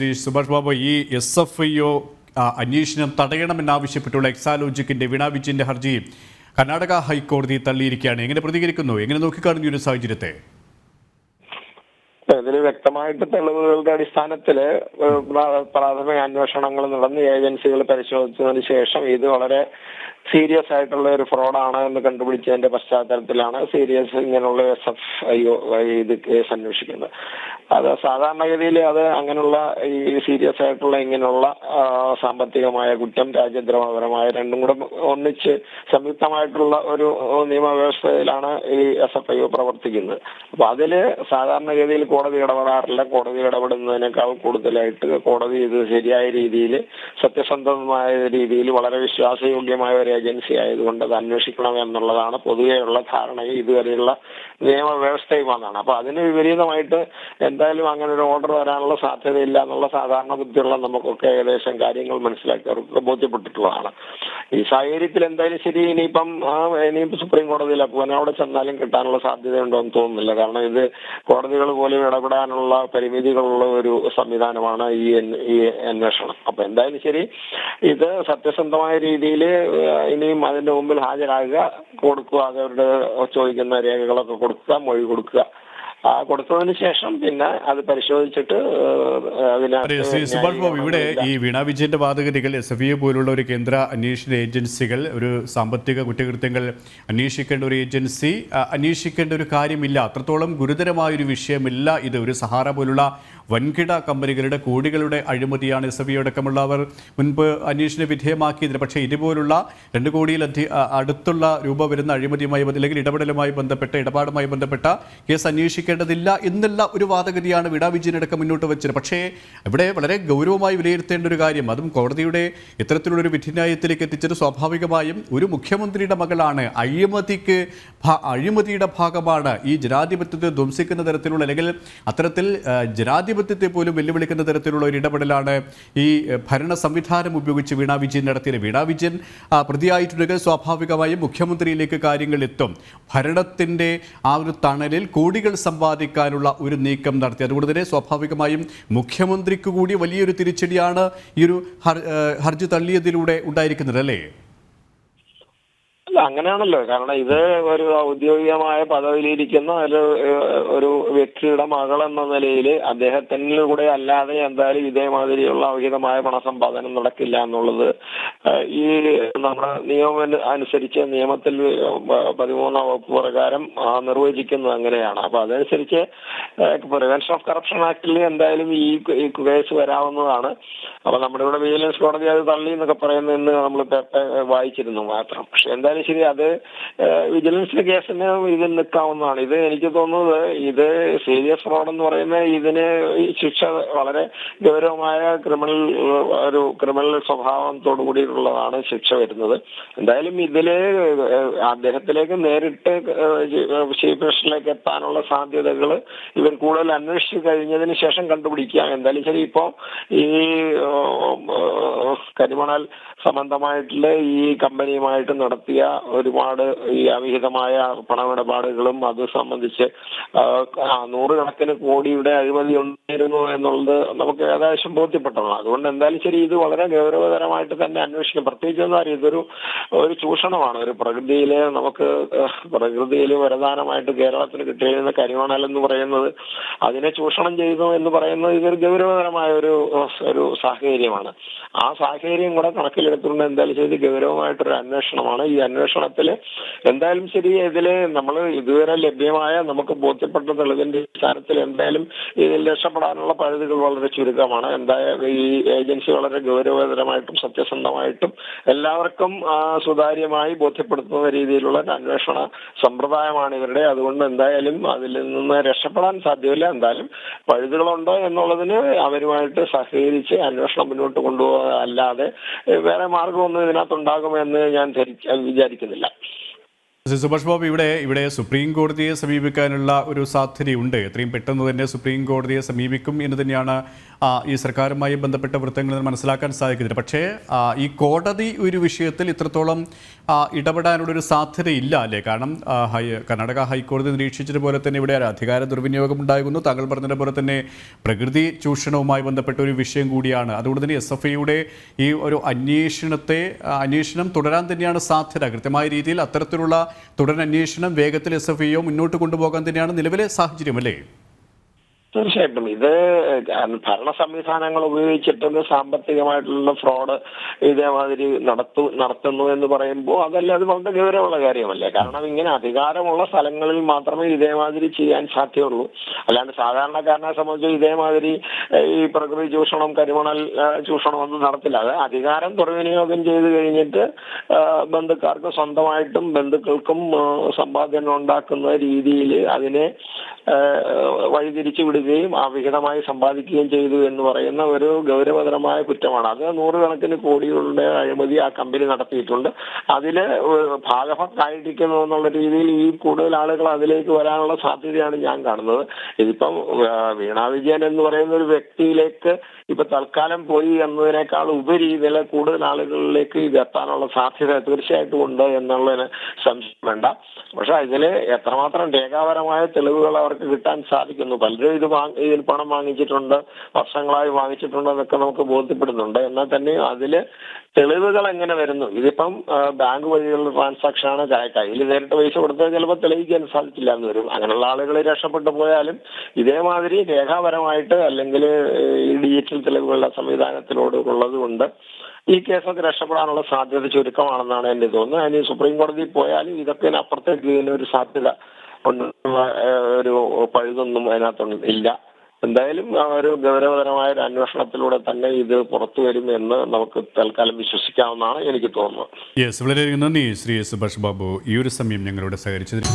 ശ്രീ സുഭാഷ് ബാബു ഈ S F I O അന്വേഷണം തടയണമെന്നാവശ്യപ്പെട്ടുള്ള എക്സാലോജിക്കിന്റെ വീണ വിജയന്റെ ഹർജി കർണാടക ഹൈക്കോടതി തള്ളിയിരിക്കുകയാണ്. എങ്ങനെ പ്രതികരിക്കുന്നു? എങ്ങനെ നോക്കിക്കാണുന്നു ഒരു സാഹചര്യത്തെ? ഇതിൽ വ്യക്തമായിട്ട് തെളിവുകളുടെ അടിസ്ഥാനത്തിൽ പ്രാഥമിക അന്വേഷണങ്ങൾ നടന്ന് ഏജൻസികൾ പരിശോധിച്ചതിന് ശേഷം ഇത് വളരെ സീരിയസ് ആയിട്ടുള്ള ഒരു ഫ്രോഡാണ് എന്ന് കണ്ടുപിടിച്ചതിന്റെ പശ്ചാത്തലത്തിലാണ് സീരിയസ് ഇങ്ങനെയുള്ള എസ് എഫ് ഐ ഇത് കേസ് അന്വേഷിക്കുന്നത്. അത് സാധാരണഗതിയിൽ അത് അങ്ങനെയുള്ള ഈ സീരിയസ് ആയിട്ടുള്ള ഇങ്ങനെയുള്ള സാമ്പത്തികമായ കുറ്റം രാജ്യദ്രോഹപരമായ രണ്ടും കൂടെ ഒന്നിച്ച് സംയുക്തമായിട്ടുള്ള ഒരു നിയമവ്യവസ്ഥയിലാണ് ഈ എസ് എഫ് ഐ പ്രവർത്തിക്കുന്നത്. അപ്പൊ അതിൽ സാധാരണഗതിയിൽ കോടതി ഇടപെടാറില്ല. കോടതി ഇടപെടുന്നതിനേക്കാൾ കൂടുതലായിട്ട് കോടതി ഇത് ശരിയായ രീതിയിൽ സത്യസന്ധമായ രീതിയിൽ വളരെ വിശ്വാസയോഗ്യമായ ഒരു ഏജൻസി ആയതുകൊണ്ട് അത് അന്വേഷിക്കണം എന്നുള്ളതാണ് പൊതുവെയുള്ള ധാരണയും ഇതുവരെയുള്ള നിയമവ്യവസ്ഥയും അതാണ് അപ്പൊ അതിന് വിപരീതമായിട്ട് എന്തായാലും അങ്ങനെ ഒരു ഓർഡർ വരാനുള്ള സാധ്യതയില്ല എന്നുള്ള സാധാരണ ബുദ്ധിയുള്ള നമുക്കൊക്കെ ഏകദേശം കാര്യങ്ങൾ മനസ്സിലാക്കിയവർക്ക് ബോധ്യപ്പെട്ടിട്ടുള്ളതാണ്. ഈ സാഹചര്യത്തിൽ എന്തായാലും ശരി ഇനിയിപ്പം ഇനിയിപ്പം സുപ്രീം കോടതിയിൽ പോകാൻ അവിടെ ചെന്നാലും കിട്ടാനുള്ള സാധ്യതയുണ്ടോ എന്ന് തോന്നുന്നില്ല. കാരണം ഇത് കോടതികൾ പോലും ഇടപെടാനുള്ള പരിമിതികളുള്ള ഒരു സംവിധാനമാണ് ഈ ഈ അന്വേഷണം. അപ്പൊ എന്തായാലും ശരി ഇത് സത്യസന്ധമായ രീതിയിൽ ഇനിയും അതിന്റെ മുമ്പിൽ ഹാജരാകുക കൊടുക്കുക അവരുടെ ചോദിക്കുന്ന രേഖകളൊക്കെ കൊടുക്കുക മൊഴി കൊടുക്കുക. കൊടുത്തതിന് ശേഷം പിന്നെ അത് പരിശോധിച്ചിട്ട് ബാബു ഇവിടെ ഈ വീണ വിജയന്റെ വാദഗതികൾ എസ് എഫ് ഐ പോലുള്ള ഒരു കേന്ദ്ര അന്വേഷണ ഏജൻസികൾ ഒരു സാമ്പത്തിക കുറ്റകൃത്യങ്ങൾ അന്വേഷിക്കേണ്ട ഒരു ഏജൻസി അന്വേഷിക്കേണ്ട ഒരു കാര്യമില്ല. അത്രത്തോളം ഗുരുതരമായ ഒരു വിഷയമില്ല. ഇത് ഒരു സഹാറ പോലുള്ള വൻകിട കമ്പനികളുടെ കോടികളുടെ അഴിമതിയാണ് എസ് എഫ് ഐ അടക്കമുള്ളവർ. മുൻപ് അന്വേഷണ വിധേയമാക്കിയത് പക്ഷേ ഇതുപോലുള്ള രണ്ട് കോടിയിലധി അടുത്തുള്ള രൂപ വരുന്ന അഴിമതിയുമായി അല്ലെങ്കിൽ ഇടപെടലുമായി ബന്ധപ്പെട്ട ഇടപാടുമായി ബന്ധപ്പെട്ട കേസ് അന്വേഷിക്കേണ്ടതില്ല എന്നുള്ള ഒരു വാദഗതിയാണ് വിടാ വിജയനടക്കം മുന്നോട്ട് വെച്ചത്. പക്ഷേ ഇവിടെ വളരെ ഗൗരവമായി വിലയിരുത്തേണ്ട ഒരു കാര്യം അതും കോടതിയുടെ ഇത്തരത്തിലുള്ളൊരു വിധിന്യായത്തിലേക്ക് എത്തിച്ചത് സ്വാഭാവികമായും ഒരു മുഖ്യമന്ത്രിയുടെ മകളാണ്. അഴിമതിക്ക് അഴിമതിയുടെ ഭാഗമാണ് ഈ ജനാധിപത്യത്തെ ധ്വംസിക്കുന്ന തരത്തിലുള്ള അല്ലെങ്കിൽ അത്തരത്തിൽ ആ, ജനാധിപത്യത്തെ പോലും വെല്ലുവിളിക്കുന്ന തരത്തിലുള്ള ഒരു ഇടപെടലാണ് ഈ ഭരണ സംവിധാനം ഉപയോഗിച്ച് വീണാ വിജയൻ നടത്തിയത്. വീണാ വിജയൻ പ്രതിയായിട്ടുണ്ടെങ്കിൽ സ്വാഭാവികമായും മുഖ്യമന്ത്രിയിലേക്ക് കാര്യങ്ങൾ എത്തും. ഭരണത്തിന്റെ ആ ഒരു തണലിൽ കോടികൾ സമ്പാദിക്കാനുള്ള ഒരു നീക്കം നടത്തി. അതുകൊണ്ട് തന്നെ സ്വാഭാവികമായും മുഖ്യമന്ത്രിക്ക് കൂടി വലിയൊരു തിരിച്ചടിയാണ് ഈ ഒരു ഹർജി തള്ളിയതിലൂടെ ഉണ്ടായിരിക്കുന്നത് അല്ലേ? അല്ല അങ്ങനെയാണല്ലോ. കാരണം ഇത് ഒരു ഔദ്യോഗികമായ പദവിയിലിരിക്കുന്ന ഒരു ഒരു വ്യക്തിയുടെ മകൾ എന്ന നിലയിൽ അദ്ദേഹത്തിലൂടെ അല്ലാതെ എന്തായാലും ഇതേമാതിരിയുള്ള അവിഹിതമായ പണസമ്പാദനം നടക്കില്ല എന്നുള്ളത് ഈ നമ്മുടെ നിയമം അനുസരിച്ച് നിയമത്തിൽ പതിമൂന്നാം വകുപ്പ് പ്രകാരം നിർവചിക്കുന്നത് അങ്ങനെയാണ്. അപ്പൊ അതനുസരിച്ച് പ്രിവെൻഷൻ ഓഫ് കറപ്ഷൻ ആക്ടിൽ എന്തായാലും ഈ ഈ കേസ് വരാവുന്നതാണ്. അപ്പൊ നമ്മുടെ ഇവിടെ വിജിലൻസ് കോടതി അത് തള്ളി എന്നൊക്കെ പറയുന്നതെന്ന് നമ്മൾ വായിച്ചിരുന്നു മാത്രം. പക്ഷെ എന്തായാലും ശരി അത് വിജിലൻസ് കേസിന് ഇത് നിൽക്കാവുന്നതാണ്. ഇത് എനിക്ക് തോന്നുന്നത് ഇത് സീരിയസ് ഫ്രോഡ് എന്ന് പറയുന്ന ഇതിന് ശിക്ഷ വളരെ ഗൗരവമായ ക്രിമിനൽ ഒരു ക്രിമിനൽ സ്വഭാവത്തോടു കൂടിയിട്ടുള്ളതാണ് ശിക്ഷ വരുന്നത്. എന്തായാലും ഇതിൽ അദ്ദേഹത്തിലേക്ക് നേരിട്ട് ചീഫ് മിനിസ്റ്ററിലേക്ക് എത്താനുള്ള സാധ്യതകൾ ഇവർ കൂടുതൽ അന്വേഷിച്ചു കഴിഞ്ഞതിന് ശേഷം കണ്ടുപിടിക്കുക എന്തായാലും ശരി ഇപ്പോ ഈ കരിമണൽ സംബന്ധമായിട്ടുള്ള ഈ കമ്പനിയുമായിട്ട് നടത്തിയ ഒരുപാട് ഈ അവിഹിതമായ പണമിടപാടുകളും അത് സംബന്ധിച്ച് നൂറുകണക്കിന് കോടിയുടെ അഴിമതി ഉണ്ടായിരുന്നു എന്നുള്ളത് നമുക്ക് ഏകദേശം ബോധ്യപ്പെട്ടതാണ്. അതുകൊണ്ട് എന്തായാലും ശരി ഇത് വളരെ ഗൗരവതരമായിട്ട് തന്നെ അന്വേഷിക്കും. പ്രത്യേകിച്ച് എന്താ പറയുക ഇതൊരു ഒരു ചൂഷണമാണ്. ഒരു പ്രകൃതിയിലെ നമുക്ക് പ്രകൃതിയിൽ വരദാനമായിട്ട് കേരളത്തിന് കിട്ടിയിരുന്ന കരിമണൽ എന്ന് പറയുന്നത് അതിനെ ചൂഷണം ചെയ്തു എന്ന് പറയുന്നത് ഇതൊരു ഗൗരവതരമായ ഒരു ഒരു സാഹചര്യമാണ്. ആ സാഹചര്യം കൂടെ കണക്കിലെടുത്തുകൊണ്ട് എന്തായാലും ശരി ഗൗരവമായിട്ടൊരു അന്വേഷണമാണ്. ഈ അന്വേഷണത്തിൽ എന്തായാലും ശരി ഇതിൽ നമ്മൾ ഇതുവരെ ലഭ്യമായ നമുക്ക് ബോധ്യപ്പെട്ട തെളിവിന്റെ അടിസ്ഥാനത്തിൽ എന്തായാലും ഇതിൽ രക്ഷപ്പെടാനുള്ള പഴുതുകൾ വളരെ ചുരുക്കമാണ്. എന്തായാലും ഈ ഏജൻസി വളരെ ഗൗരവതരമായിട്ടും സത്യസന്ധമായിട്ടും എല്ലാവർക്കും സുതാര്യമായി ബോധ്യപ്പെടുത്തുന്ന രീതിയിലുള്ള ഒരു അന്വേഷണ സമ്പ്രദായമാണ് ഇവരുടെ. അതുകൊണ്ട് എന്തായാലും അതിൽ നിന്ന് രക്ഷപ്പെടാൻ സാധ്യമല്ല. എന്തായാലും പഴുതുകളുണ്ടോ എന്നുള്ളതിന് അവരുമായിട്ട് സഹകരിച്ച് അന്വേഷണം മുന്നോട്ട് ഏഹ്, വേറെ മാർഗമൊന്നും ഇതിനകത്തുണ്ടാകുമെന്ന് ഞാൻ ധരിക്ക വിചാരിക്കുന്നില്ല സുഭാഷ് ബാബു ഇവിടെ ഇവിടെ സുപ്രീം കോടതിയെ സമീപിക്കാനുള്ള ഒരു സാധ്യതയുണ്ട്. എത്രയും പെട്ടെന്ന് തന്നെ സുപ്രീം കോടതിയെ സമീപിക്കും എന്ന് തന്നെയാണ് ഈ സർക്കാരുമായി ബന്ധപ്പെട്ട വൃത്തങ്ങളിൽ മനസ്സിലാക്കാൻ സാധിക്കുന്നത്. പക്ഷേ ഈ കോടതി ഒരു വിഷയത്തിൽ ഇത്രത്തോളം ആ, ഇടപെടാനുള്ളൊരു സാധ്യതയില്ല അല്ലേ കാരണം കർണാടക ഹൈക്കോടതി നിരീക്ഷിച്ചത് പോലെ തന്നെ ഇവിടെ ഒരു അധികാര ദുർവിനിയോഗം ഉണ്ടായിരുന്നു. താങ്കൾ പറഞ്ഞതുപോലെ തന്നെ പ്രകൃതി ചൂഷണവുമായി ബന്ധപ്പെട്ട ഒരു വിഷയം കൂടിയാണ്. അതുകൊണ്ട് തന്നെ എസ് എഫ് ഐയുടെ ഈ ഒരു അന്വേഷണത്തെ അന്വേഷണം തുടരാൻ തന്നെയാണ് സാധ്യത. കൃത്യമായ രീതിയിൽ അത്തരത്തിലുള്ള തുടരന്വേഷണം വേഗത്തിൽ എസ് എഫ് ഐയോ മുന്നോട്ട് കൊണ്ടുപോകാൻ തന്നെയാണ് നിലവിലെ സാഹചര്യം അല്ലേ? തീർച്ചയായിട്ടും. ഇത് ഭരണ സംവിധാനങ്ങൾ ഉപയോഗിച്ചിട്ട് സാമ്പത്തികമായിട്ടുള്ള ഫ്രോഡ് ഇതേമാതിരി നടത്തു നടത്തുന്നു എന്ന് പറയുമ്പോൾ അതല്ല അത് വളരെ ഗൗരവമുള്ള കാര്യമല്ലേ? കാരണം ഇങ്ങനെ അധികാരമുള്ള സ്ഥലങ്ങളിൽ മാത്രമേ ഇതേമാതിരി ചെയ്യാൻ സാധ്യമുള്ളൂ അല്ലാണ്ട് സാധാരണക്കാരനെ സംബന്ധിച്ച് ഇതേമാതിരി ഈ പ്രകൃതി ചൂഷണം കരിമണൽ ചൂഷണം ഒന്നും നടത്തില്ല. അത് അധികാരം ദുർവിനിയോഗം ചെയ്ത് കഴിഞ്ഞിട്ട് ബന്ധുക്കാർക്ക് സ്വന്തമായിട്ടും ബന്ധുക്കൾക്കും സമ്പാദ്യം ഉണ്ടാക്കുന്ന രീതിയിൽ അതിനെ വഴിതിരിച്ചു വിടുകയും അവിഹിതമായി സമ്പാദിക്കുകയും ചെയ്തു എന്ന് പറയുന്ന ഒരു ഗൗരവതരമായ കുറ്റമാണ്. അത് നൂറുകണക്കിന് കോടികളുടെ അഴിമതി ആ കമ്പനി നടത്തിയിട്ടുണ്ട്. അതിൽ ഭാഗഭക്കായിരിക്കുന്നു എന്നുള്ള രീതിയിൽ ഈ കൂടുതൽ ആളുകൾ അതിലേക്ക് വരാനുള്ള സാധ്യതയാണ് ഞാൻ കാണുന്നത്. ഇതിപ്പം വീണാ വിജയൻ എന്ന് പറയുന്ന ഒരു വ്യക്തിയിലേക്ക് ഇപ്പൊ തൽക്കാലം പോയി എന്നതിനേക്കാൾ ഉപരി ഇതിലെ കൂടുതൽ ആളുകളിലേക്ക് ഇത് എത്താനുള്ള സാധ്യത തീർച്ചയായിട്ടും ഉണ്ട് എന്നുള്ളതിന് സംശയം വേണ്ട. പക്ഷെ ഇതിൽ എത്രമാത്രം രേഖാപരമായ തെളിവുകൾ അവർക്ക് കിട്ടാൻ സാധിക്കുന്നു പലരും ഇത് ഇതിൽ പണം വാങ്ങിച്ചിട്ടുണ്ട് വർഷങ്ങളായി വാങ്ങിച്ചിട്ടുണ്ട് എന്നൊക്കെ നമുക്ക് ബോധ്യപ്പെടുന്നുണ്ട്. എന്നാൽ തന്നെ അതിൽ തെളിവുകൾ എങ്ങനെ വരുന്നു? ഇതിപ്പം ബാങ്ക് വഴിയുള്ള ട്രാൻസാക്ഷൻ ആണ് കയ്യിൽ നേരിട്ട് പൈസ കൊടുത്താൽ ചിലപ്പോൾ തെളിയിക്കാൻ സാധിച്ചില്ല എന്ന് വരും. അങ്ങനെയുള്ള ആളുകൾ രക്ഷപ്പെട്ടു പോയാലും ഇതേമാതിരി രേഖാപരമായിട്ട് അല്ലെങ്കിൽ ഈ ഡിജിറ്റൽ തെളിവുകളുടെ സംവിധാനത്തിലോട് ഉള്ളത് കൊണ്ട് ഈ കേസൊക്കെ രക്ഷപ്പെടാനുള്ള സാധ്യത ചുരുക്കമാണെന്നാണ് എന്റെ തോന്നുന്നത്. അതിന് സുപ്രീം കോടതിയിൽ പോയാലും ഇതൊക്കെ അപ്പുറത്തേക്ക് ഒരു സാധ്യത ഏഹ്, ഒരു പഴുതൊന്നും അതിനകത്തൊന്നും ഇല്ല. എന്തായാലും ഒരു ഗൗരവതരമായ ഒരു അന്വേഷണത്തിലൂടെ തന്നെ ഇത് പുറത്തു വരും എന്ന് നമുക്ക് തൽക്കാലം വിശ്വസിക്കാവുന്നതാണ് എനിക്ക് തോന്നുന്നത്. യെസ് വളരെയധികം നന്ദി ശ്രീ സുഭാഷ് ബാബു. ഈ ഒരു സമയം ഞങ്ങളോട് സഹകരിച്ചതിന്